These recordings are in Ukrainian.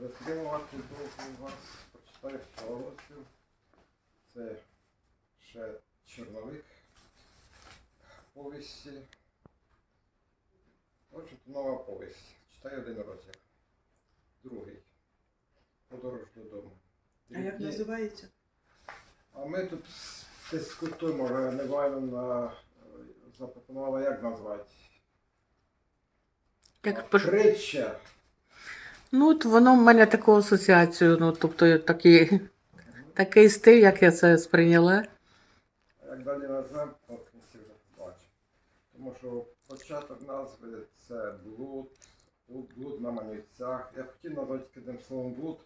затримувати довго вас. Почитаю повністю. Це ще чорновик повісті. Отже, тут нова повість. Читаю один розділ. Другий. Подорож додому. А як називається? А ми тут дискутуємо, Івановна е, запропонувала, як назвати. Як пиш... Притча. Ну, от воно в мене таку асоціацію, ну, тобто такий, такий стиль, як я це сприйняла. Як далі назвемо, от в кінці вже побачимо. Тому що початок назви це блуд, блуд, блуд на манівцях. Я б хотів назвати одним словом блуд,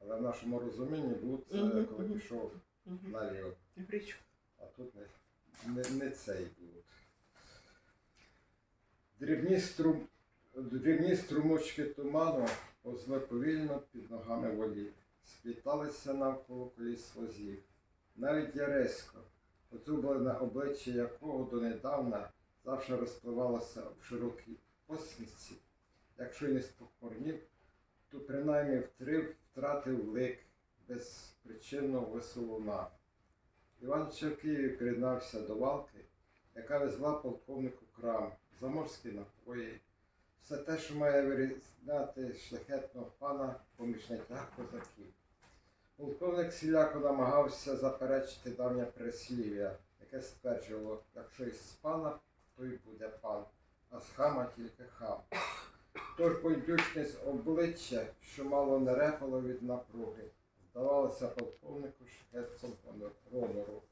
але в нашому розумінні блуд це Мгм, коли мгм. пішов наліво. Річ. А тут не, не, не цей блуд. Дрібні, струм, дрібні струмочки туману повзли повільно під ногами волі, спліталися навколо коліс возів. Навіть Яресько, поцублене обличчя якого донедавна завжди розпливалося в широкій посмішці. Якщо й не спохмурнів, то принаймні втрив, втратив лик безпричинного веселуна. Іван ще приєднався до валки, яка везла полковнику крам, заморські напої, все те, що має вирізняти шляхетного пана поміж найтяг козаків. Полковник Сіляко намагався заперечити давнє прислів'я, яке стверджувало, якщо із пана, то й буде пан, а з хама тільки хам. Тож байдужність обличчя, що мало не репало від напруги, здавалося полковнику шкетцем гонору,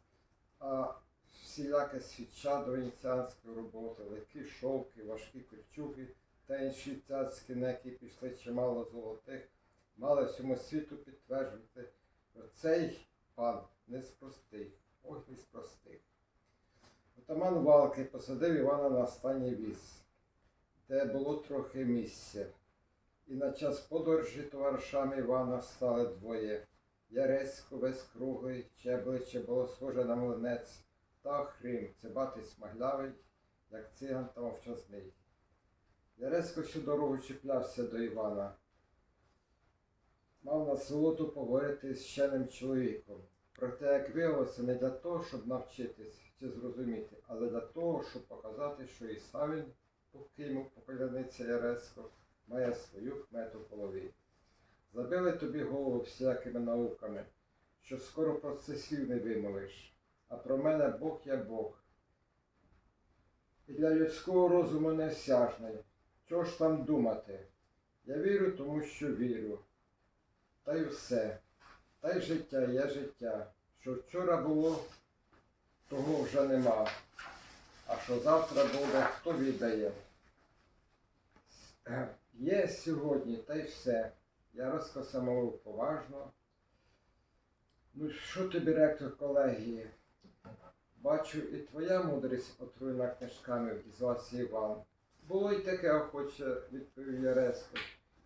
а всіляке свідча до венеціанської роботи, легкі шовки, важкі кольчуги та інші цяцькі, на які пішли чимало золотих, мали всьому світу підтверджувати, що цей пан не з простих, ой не з простих. Отаман Валки посадив Івана на останній віз, де було трохи місця. І на час подорожі товаришами Івана стали двоє. Яресько весь круглий, чиє обличчя було схоже на млинець, та Охрим, цибатий смаглявий, як циган та мовчазний. Яресько всю дорогу чіплявся до Івана. Мав на сволоту поговорити з вченим чоловіком. Проте, як виявилося, не для того, щоб навчитись чи зрозуміти, але для того, щоб показати, що і Савін, поки йому покляниця Яресько, має свою кмету в голові. Забили тобі голову всякими науками, що скоро про це слів не вимовиш, а про мене Бог є Бог. І для людського розуму невсяжний. Чого ж там думати? Я вірю, тому що вірю. Та й все. Та й життя є життя. Що вчора було, того вже нема. А що завтра буде, хто віддає. Е, Є сьогодні, та й все. Я розкосамовив поважно. Ну, що тобі, ректор колегії? Бачу, і твоя мудрість отруєна книжками, вдізвався Іван. Було й таке охоче, відповів Яресько.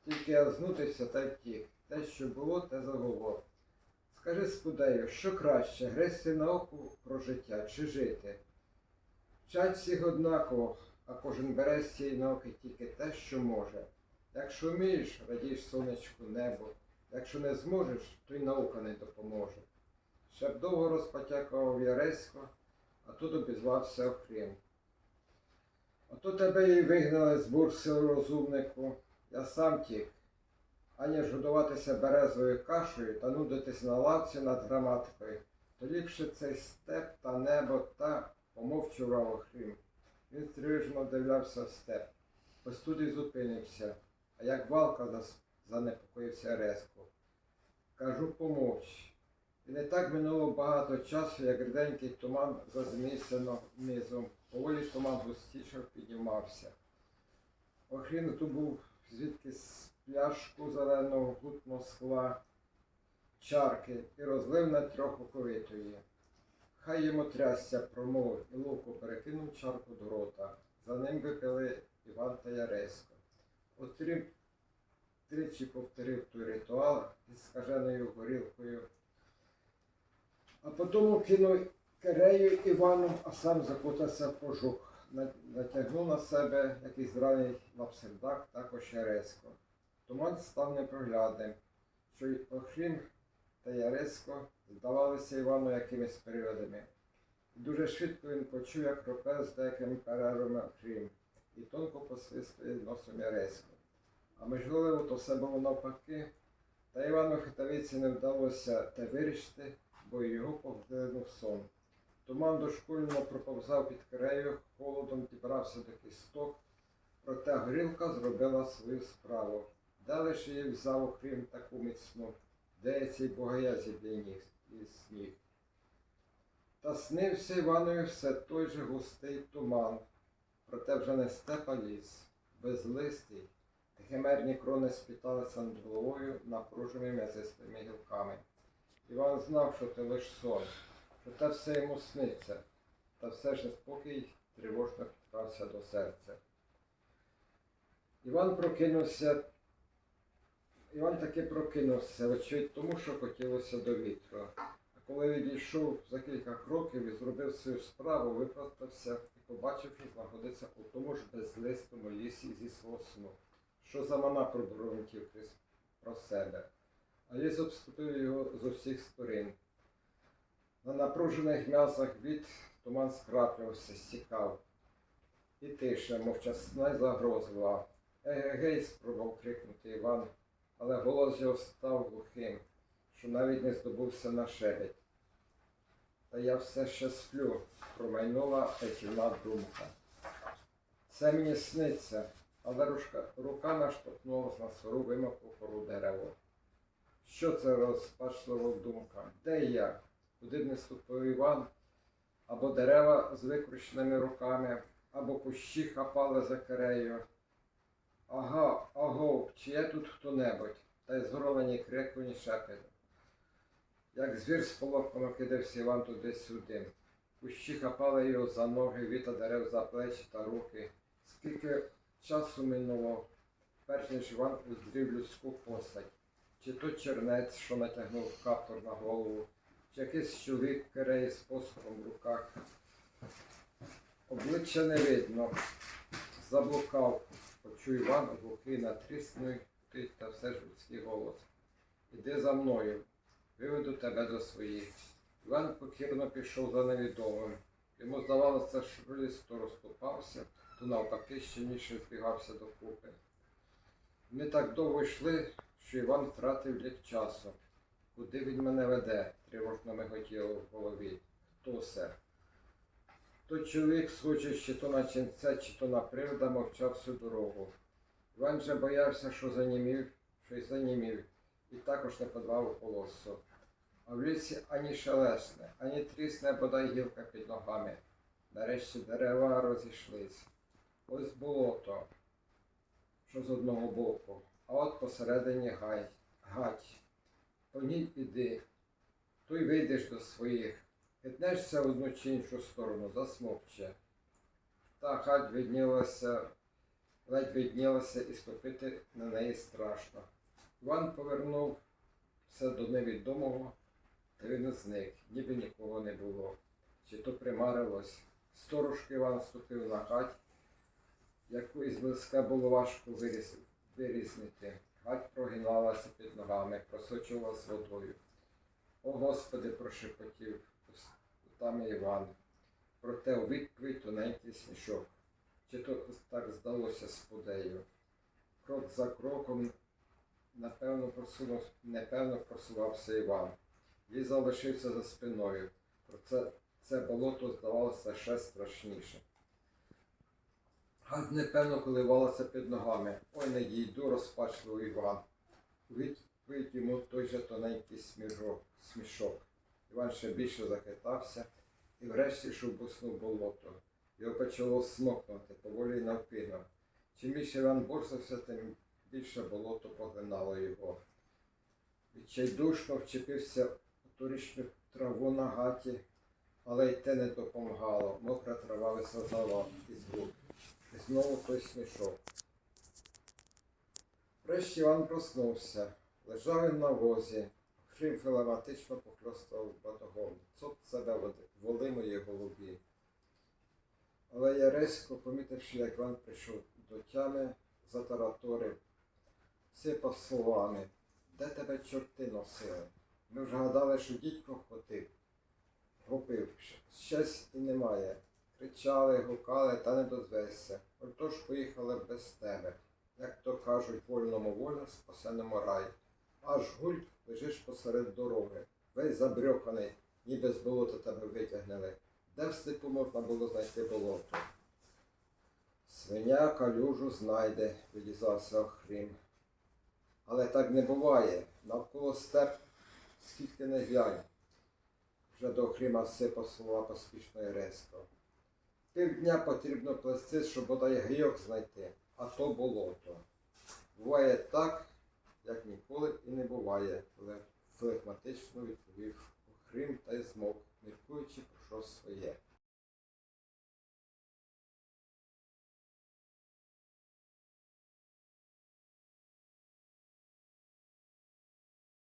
Тільки я знутився та втік. Те, що було, те заговор. Скажи, спудею, що краще, грести науку про життя чи жити? Вчать всіх однаково, а кожен бере з цієї науки тільки те, що може. Якщо вмієш, радієш сонечку небо. Якщо не зможеш, то й наука не допоможе. Ще б довго розпотякував Яресько, а тут обізвався Охрім. Ото тебе і вигнали з бурси розумнику. Я сам тік. Аніж годуватися березовою кашею та нудитись на лавці над граматикою, то ліпше цей степ та небо та помовчував Охрім. Він тривожно дивлявся в степ. По студі зупинився, а як валка занепокоївся резко. Кажу, помовч. І не так минуло багато часу, як ріденький туман зазмівся на- низом. Поволі туман густішав, піднімався. Охрін ту був звідки з пляшку зеленого гутного скла, чарки і розлив на трьох оковитої. Хай йому трясся промовив і ловко перекинув чарку до рота. За ним випили Іван та Яресько. Отрім тричі повторив той ритуал із скаженою горілкою. А потім кинув керею Івану, а сам закутався в кожух. Натягнув на себе якийсь драний лапсердак, також Яресько. Туман став непроглядним, що й Охрім та Яресько здавалися Івану якимись приводами. І дуже швидко він почув, як ропе з деякими перервами Охрім, і тонко посвистує носом Яресько. А можливо, то все було навпаки, та Івану Хитавиці не вдалося те вирішити, бо його поглинув сон. Туман дошкульно проповзав під кирею, холодом дібрався до кісток, проте горілка зробила свою справу. Де лише її взяв окрім таку міцну, де я цій богоязі для ніг і сніг. Та снився Іванові все той же густий туман, проте вже не степа ліс, безлистий, химерні крони спіталися над головою напруженими м'язистими гілками. Іван знав, що це лиш сон, що те все йому сниться, та все ж спокій тривожно підкрався до серця. Іван прокинувся. Іван таки прокинувся, очевидь тому, що хотілося до вітру. А коли відійшов за кілька кроків і зробив свою справу, випростався і побачив, що знаходиться у тому ж безлистому лісі зі свого сну. Що за мана проборонтів крізь про себе. А ліс обступив його з усіх сторін. На напружених м'ясах від туман скраплювався, стікав. І тиша, мовчасна й загрозлива. Егегей, спробував крикнути Іван, але голос його став глухим, що навіть не здобувся на шепіт. Та я все ще сплю, промайнула етівна думка. Це мені сниться, але рушка, рука наштовхнулась на сору вимоку пору дерево. Що це розпачлива думка? Де я? Куди не ступив Іван? Або дерева з викрученими руками, або кущі хапали за керею. Ага, аго, чи є тут хто-небудь? Та й згоровані крику, ні шепіт. Як звір з полохами кидався Іван туди-сюди. Кущі хапали його за ноги, віта дерев за плечі та руки. Скільки часу минуло, перш ніж Іван уздрів людську постать. Чи то чернець, що натягнув каптур на голову, чи якийсь чоловік в з посохом в руках. Обличчя не видно. Заблукав, почув Іван глухий натріснутий та все ж людський голос. Іди за мною, виведу тебе до своїх. Іван покірно пішов за невідомим. Йому здавалося, що ліс то розступався, то навпаки щільніше збігався докупи. Ми так довго йшли, що Іван втратив лік часу. Куди він мене веде? Тривожно миготіло в голові. Хто це? Той чоловік, схожий чи то на ченця, чи то на привида, мовчав всю дорогу. Іван же боявся, що занімів, що й занімів, і також не подавав голосу. А в лісі ані шелесне, ані трісне бодай гілка під ногами. Нарешті дерева розійшлись. Ось болото, що з одного боку, а от посередині гай, гать. По ній іди, то й вийдеш до своїх. Хитнешся в одну чи іншу сторону, засмокче. Та хать виднілася, ледь виднілася і ступити на неї страшно. Іван повернув все до невідомого, та він зник, ніби нікого не було. Чи то примарилось. Сторожки Іван ступив на хать, яку із близька було важко вирізнити. Гать прогиналася під ногами, просочувалась водою. О Господи, прошепотів там Іван. Проте у відповідь тоненький смішок. Чи то так здалося сподею. Крок за кроком напевно просунув, непевно просувався Іван. Він залишився за спиною. Про це, болото здавалося ще страшніше. Гад непевно коливалася під ногами. Ой, не дійду, розпачливо Іван. У відповідь йому той же тоненький смішок. Смішок. Іван ще більше захитався і врешті шубуснув болото. Його почало смокнути, поволі й. Чим більше Іван борсався, тим більше болото поглинало його. Відчайдушно вчепився у торічну траву на гаті, але й те не допомагало. Мокра трава висазала із рук. І знову той смішок. Врешті Іван проснувся. Лежав він на возі. Хрім філематично похльостав батогом. Цоп себе воли моїй голубі. Але я резко, помітивши, як Іван прийшов до тями, затараторив. сипав словами. Де тебе чорти носили? Ми вже гадали, що дідько хотив. Гупив, щось і немає. Кричали, гукали, та не дозвешся. Отож поїхали без тебе. Як то кажуть, вольному воля, спасеному рай. Аж гульк лежиш посеред дороги. Весь забрьоханий, ніби з болота тебе витягнули. Де в степу можна було знайти болото? Свиня калюжу знайде, відізвався Охрім. Але так не буває. Навколо степ скільки не глянь. Вже до Охріма сипав слова поспішно і резко. Півдня потрібно плести, щоб бодай гайок знайти, а то болото. Буває так, як ніколи і не буває, фле- флегматично відповів Хрим та й змовк, міркуючи про щось своє.